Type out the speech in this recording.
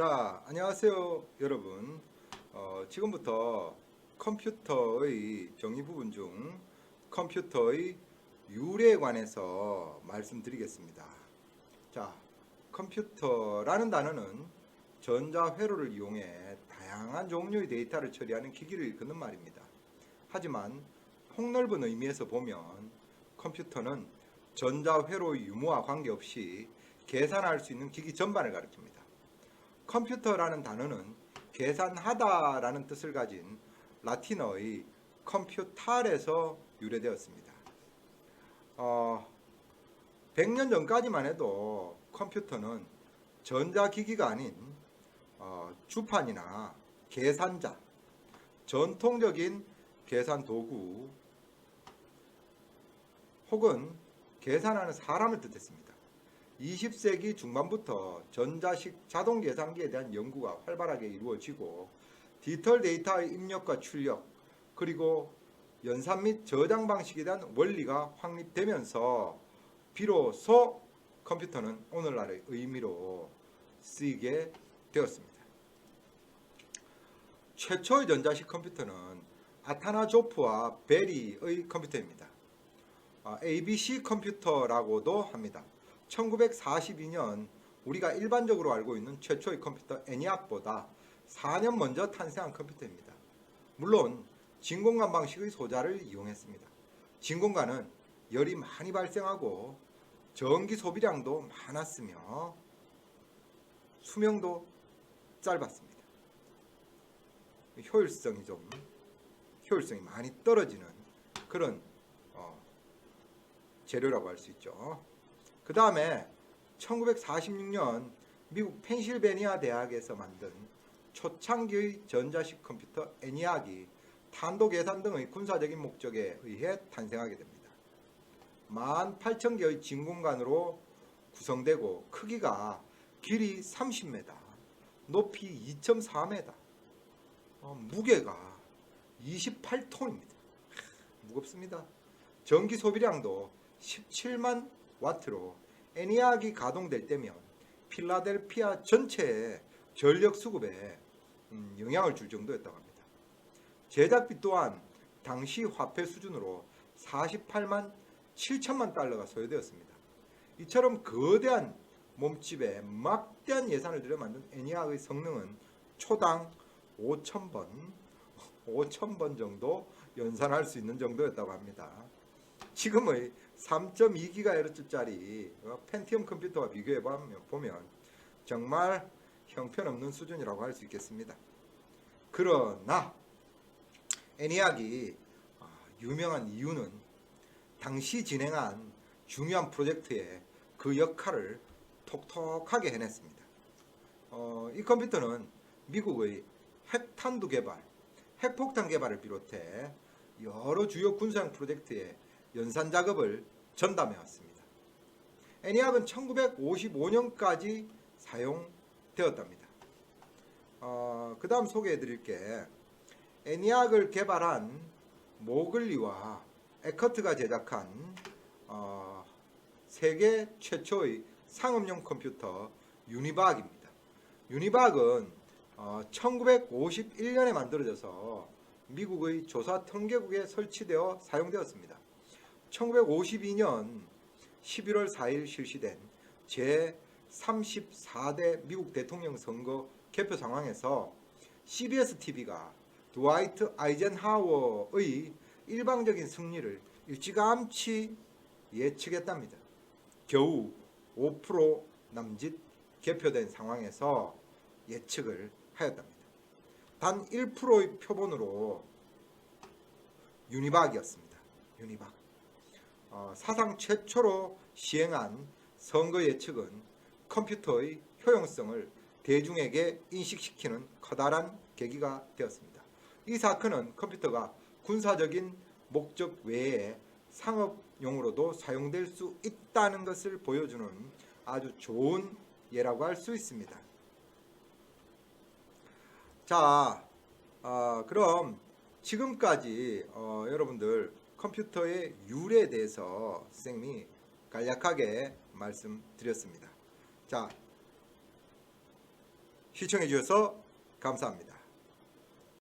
자, 안녕하세요, 여러분. 어, 지금부터 컴퓨터의 정의 부분 중 컴퓨터의 유래에 관해서 말씀드리겠습니다. 자, 컴퓨터라는 단어는 전자 회로를 이용해 다양한 종류의 데이터를 처리하는 기기를 일컫는 말입니다. 하지만 폭넓은 의미에서 보면 컴퓨터는 전자 회로의 유무와 관계없이 계산할 수 있는 기기 전반을 가리킵니다. 컴퓨터라는 단어는 계산하다라는 뜻을 가진 라틴어의 컴퓨탈에서 유래되었습니다. 어, 100년 전까지만 해도 컴퓨터는 전자기기가 아닌 어, 주판이나 계산자, 전통적인 계산 도구 혹은 계산하는 사람을 뜻했습니다. 20세기 중반부터 전자식 자동 계산기에 대한 연구가 활발하게 이루어지고 디지털 데이터의 입력과 출력 그리고 연산 및 저장 방식에 대한 원리가 확립되면서 비로소 컴퓨터는 오늘날의 의미로 쓰이게 되었습니다. 최초의 전자식 컴퓨터는 아타나 조프와 베리의 컴퓨터입니다. 아, ABC 컴퓨터라고도 합니다. 1942년 우리가 일반적으로 알고 있는 최초의 컴퓨터 애니악보다 4년 먼저 탄생한 컴퓨터입니다. 물론 진공관 방식의 소자를 이용했습니다. 진공관은 열이 많이 발생하고 전기 소비량도 많았으며 수명도 짧았습니다. 효율성이 좀 효율성이 많이 떨어지는 그런 어, 재료라고 할 수 있죠. 그 다음에 1946년 미국 펜실베니아 대학에서 만든 초창기의 전자식 컴퓨터 애니악이 탄도 계산 등의 군사적인 목적에 의해 탄생하게 됩니다. 18,000개의 진공관으로 구성되고 크기가 길이 30m, 높이 2.4m, 어, 무게가 28톤입니다. 무겁습니다. 전기 소비량도 17만 와트로 애니악이 가동될 때면 필라델피아 전체의 전력 수급에 음, 영향을 줄 정도였다고 합니다. 제작비 또한 당시 화폐 수준으로 48만 7천만 달러가 소요되었습니다. 이처럼 거대한 몸집에 막대한 예산을 들여 만든 애니악의 성능은 초당 5,000번, 5,000번 정도 연산할 수 있는 정도였다고 합니다. 지금의 3.2GHz짜리 펜티엄 컴퓨터와 비교해 보면 정말 형편없는 수준이라고 할 수 있겠습니다. 그러나 애니악이 아, 유명한 이유는 당시 진행한 중요한 프로젝트에 그 역할을 톡톡하게 해냈습니다. 어, 이 컴퓨터는 미국의 핵탄두 개발, 핵폭탄 개발을 비롯해 여러 주요 군사용 프로젝트에 연산 작업을 전담해 왔습니다. 애니악은 1955년까지 사용되었답니다. 어, 그 다음 소개해 드릴 게 애니악을 개발한 모글리와 에커트가 제작한 어, 세계 최초의 상업용 컴퓨터 유니박입니다. 유니박은 어, 1951년에 만들어져서 미국의 조사 통계국에 설치되어 사용되었습니다. 1952년 11월 4일 실시된 제 34대 미국 대통령 선거 개표 상황에서 CBS TV가 드와이트 아이젠하워의 일방적인 승리를 일찌감치 예측했답니다. 겨우 5% 남짓 개표된 상황에서 예측을 하였답니다. 단 1%의 표본으로 유니박이었습니다. 유니박. 어, 사상 최초로 시행한 선거 예측은 컴퓨터의 효용성을 대중에게 인식시키는 커다란 계기가 되었습니다. 이 사건은 컴퓨터가 군사적인 목적 외에 상업용으로도 사용될 수 있다는 것을 보여주는 아주 좋은 예라고 할 수 있습니다. 자, 어, 그럼 지금까지 어, 여러분들 컴퓨터의 유래에 대해서 선생님이 간략하게 말씀드렸습니다. 자, 시청해 주셔서 감사합니다.